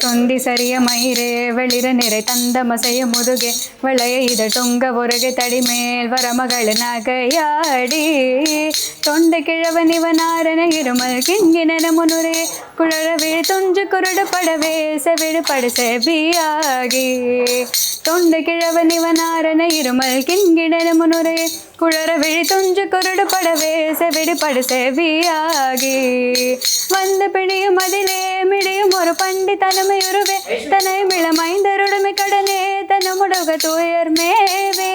தொந்தி சரிய மயிரே வெளிர நிறை தந்த மசைய முதுகே வளைய இத டொங்க ஒருகை தடிமேல் வர மகள் நகையாடி. தொண்டை கிழவன் இவனாரன இருமல் கிங்கினன முனுரே குழற தொஞ்சு குருடு படவே செவிடு படு செவியாகி. தொண்டை கிழவன் இவனாரன இருமல் கிங்கினன முனுரே குழற விழி துஞ்சு குருடு படவே செவிடு படு செவியாகி. வந்து பிடியும் அதிலே மிடியும் ஒரு பண்டி தலைமையுருவே தனை மிளமைந்தருடுமை கடனே தன முடுக துயர் மேவே.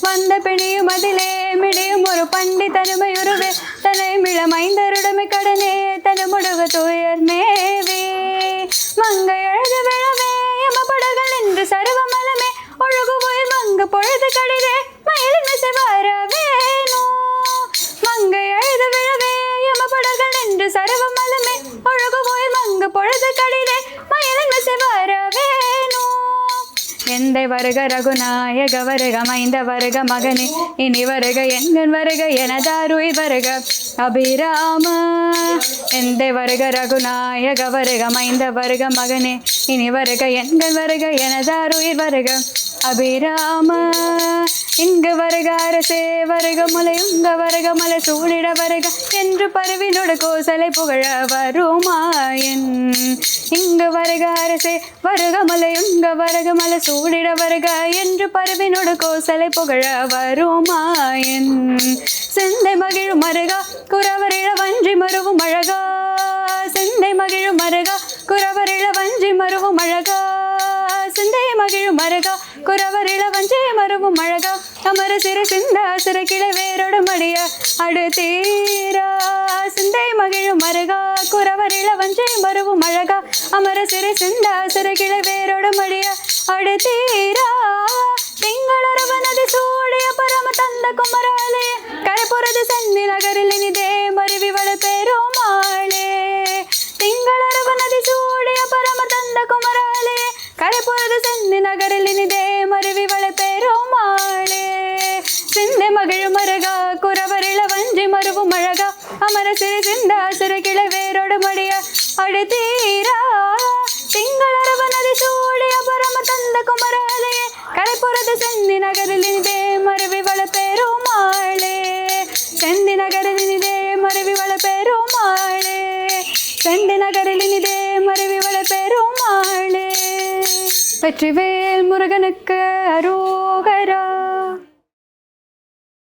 வந்த பிடியும் அதிலே மிடியும் ஒரு பண்டி தனிமையுருவே தனை மிளமைந்தருடுமை கடனே தன முடுக துயர் மேவே. மங்கை அழகு விழவே எம படகள் என்று சருவமலமே. ஒழுகு உயிர் மங்கு பொழுது கடிதே மங்கு பொழுது கடிதே மயிலின் மிசை வரவேனோ எந்தை வருக ரகுநாயக வருக மைந்த வருக மகனே இனி வருக எங்கன் வருக எனதாருய் வருக அபிராம எந்தை வருக ரகுநாயக வருக மைந்த வருக மகனே இனி வருக எங்கன் வருக எனதாருயிர் வருக அபிராம இங்கு வருக அரசே வருக முலை உங்க வருக மலை சூழிட வருக. என்று பருவினோட கோசலை புகழ வருமாயன். இங்கு வருக அரசே வருக மலை உங்க வருக மலை சூழிட வருக. என்று பருவினோட கோசலை புகழ வருமாயன். செந்தை மகிழும் மருகா குறவரிழ வஞ்சி மருவும் அழகா. செந்தை மகிழும் மருகா குறவரிழ வஞ்சி மருவும் அழகா. சிந்தை மகிழும் மருகா குறவரிழ வஞ்சி மருவும் அழகா. அமர சிறு சிந்தா சிறு கிளை மடிய அடுத்தீரா. சிந்தை மகிழும் மருகா குறவர் இளவஞ்சை மருவும் அழகா. அமர சிறு சிந்தா சிறு கிளை மடிய அடுத்தீரா. திங்களரவனது சூடிய பரம தந்த குமராலே கரைப்புறது சந்தி நகரில் இனிதே மருவி வள பெருமாளே. திங்களரவ நதி சூடிய பரம தந்த குமராலே கரைப்புறது சந்தி நகரில் இனிதே மகிழும் அழகா குறவரில வஞ்சி மருவும் அழகா அமர சிறு சிந்தா சிறு கிளை வேரோடு மடிய அடுத்தீரா. திங்களரவ நதி சூடிய பரம தந்த குமராலே கரைப்புறது செந்தி நகரில் இனிதே மருவி வள பெருமாளே. செந்தி நகரில் இனிதே மருவி வள பெருமாளே. செந்தி நகரில் இனிதே மருவி வள பெருமாளே. வெற்றிவேல் முருகனுக்கு அரோகரா.